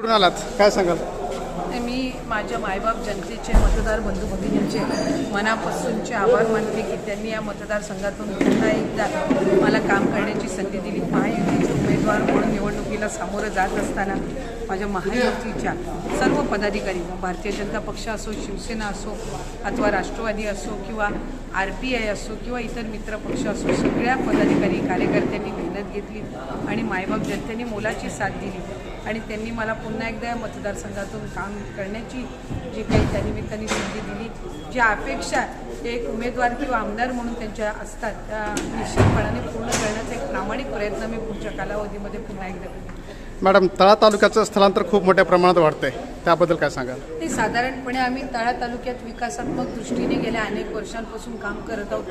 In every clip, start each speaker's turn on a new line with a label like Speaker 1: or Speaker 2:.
Speaker 1: कुठून आलात? काय सांगाल?
Speaker 2: मी माझ्या मायबाप जनतेचे मतदार बंधू भगिनींचे मनापासूनचे आभार मानते की त्यांनी या मतदारसंघातून पुन्हा एकदा मला काम करण्याची संधी दिली. महायुतीचे उमेदवार म्हणून निवडणुकीला सामोरं जात असताना माझ्या महायुतीच्या सर्व पदाधिकारी भारतीय जनता पक्ष असो शिवसेना असो अथवा राष्ट्रवादी असो किंवा आर पी आय असो किंवा इतर मित्रपक्ष असो सगळ्या पदाधिकारी कार्यकर्त्यांनी मेहनत घेतली आणि मायबाप जनतेने मोलाची साथ दिली. आणि त्यांनी मला पुन्हा एकदा या मतदारसंघातून काम करण्याची जी काही त्यानिमित्ताने संधी दिली जी अपेक्षा एक उमेदवार किंवा आमदार म्हणून त्यांच्या असतात त्या निश्चितपणाने पूर्ण करण्याचा एक प्रामाणिक प्रयत्न मी पुढच्या कालावधीमध्ये पुन्हा एकदा
Speaker 1: मॅडम तळा तालुक्याचं स्थलांतर खूप मोठ्या प्रमाणात वाढतंय. त्याबद्दल काय सांगाल?
Speaker 2: ते साधारणपणे आम्ही तळा तालुक्यात विकासात्मक दृष्टीने गेल्या अनेक वर्षांपासून काम करत आहोत.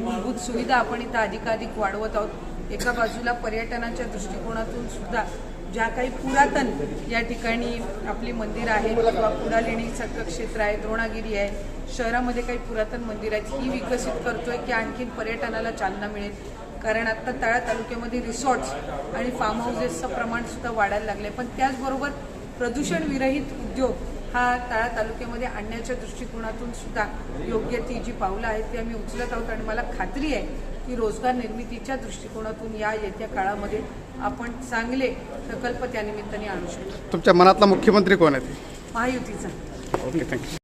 Speaker 2: मूलभूत सुविधा आपण इथं अधिकाधिक वाढवत आहोत. एका बाजूला पर्यटनाच्या दृष्टिकोनातून सुद्धा ज्या काही पुरातन या ठिकाणी आपली मंदिरं आहेत किंवा पुढा लेणीचं क्षेत्र आहे द्रोणागिरी आहे शहरामध्ये काही पुरातन मंदिर आहेत ही विकसित करतोय की आणखीन पर्यटनाला चालना मिळेल. कारण आत्ता तळा तालुक्यामध्ये रिसॉर्ट्स आणि फार्म हाऊसेसचं प्रमाण सुद्धा वाढायला लागले पण त्याचबरोबर प्रदूषण विरहित उद्योग हा तळा तालुक्यामध्ये आणण्याच्या दृष्टिकोनातून सुद्धा योग्य ती जी पावलं आहेत ती आम्ही उचलत आहोत. आणि मला खात्री आहे की रोजगार निर्मितीच्या दृष्टिकोनातून या येत्या काळामध्ये आपण चांगले प्रकल्प त्यानिमित्ताने आणू शकतो.
Speaker 1: तुमच्या मनातला मुख्यमंत्री कोण आहे
Speaker 2: महायुतीचा.
Speaker 1: Okay thank you